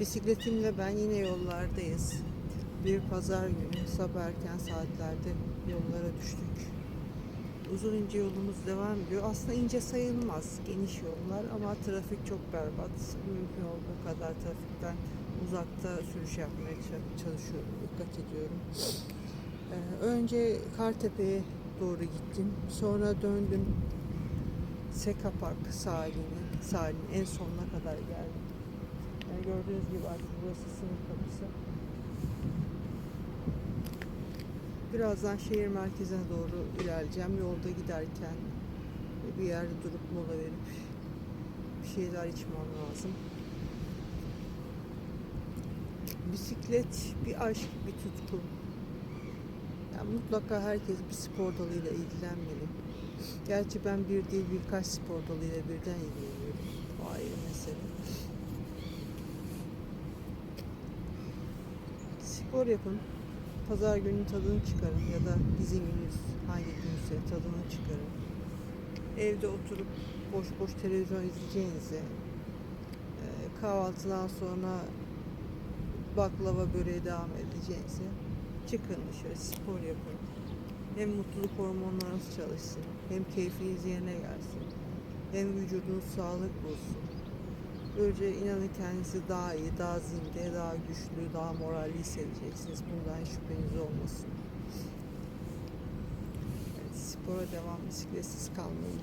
Bisikletimle ben yine yollardayız. Bir pazar günü sabah erken saatlerde yollara düştük. Uzun ince yolumuz devam ediyor. Aslında ince sayılmaz geniş yollar ama trafik çok berbat. Mümkün olduğu kadar trafikten uzakta sürüş yapmaya ça- çalışıyorum, dikkat ediyorum. Ee, önce Kartepe'ye doğru gittim. Sonra döndüm. Seka Park sahiline, sahilin en sonuna kadar geldim. Yani gördüğünüz gibi artık burası sınır kapısı. Birazdan şehir merkezine doğru ilerleyeceğim. Yolda giderken bir yerde durup mola verip bir şeyler içmem lazım. Bisiklet bir aşk, bir tutku. Yani mutlaka herkes bir spor dalıyla ilgilenmeli. Gerçi ben bir değil birkaç spor dalıyla birden ilgileniyorum. O ayrı mesele. Spor yapın. Pazar günü tadını çıkarın ya da izin gününüz hangi günse tadını çıkarın. Evde oturup boş boş televizyon izleyeceğinize e, kahvaltıdan sonra baklava böreğe devam edeceğinize çıkın dışarı spor yapın. Hem mutluluk hormonlarınız çalışsın, hem keyfiniz yerine gelsin, hem vücudunuz sağlık bulsun. Böylece inanın kendinizi daha iyi, daha zinde, daha güçlü, daha moralli hissedeceksiniz. Bundan şüpheniz olmasın. Evet, spora devam, bisikletsiz kalmayın.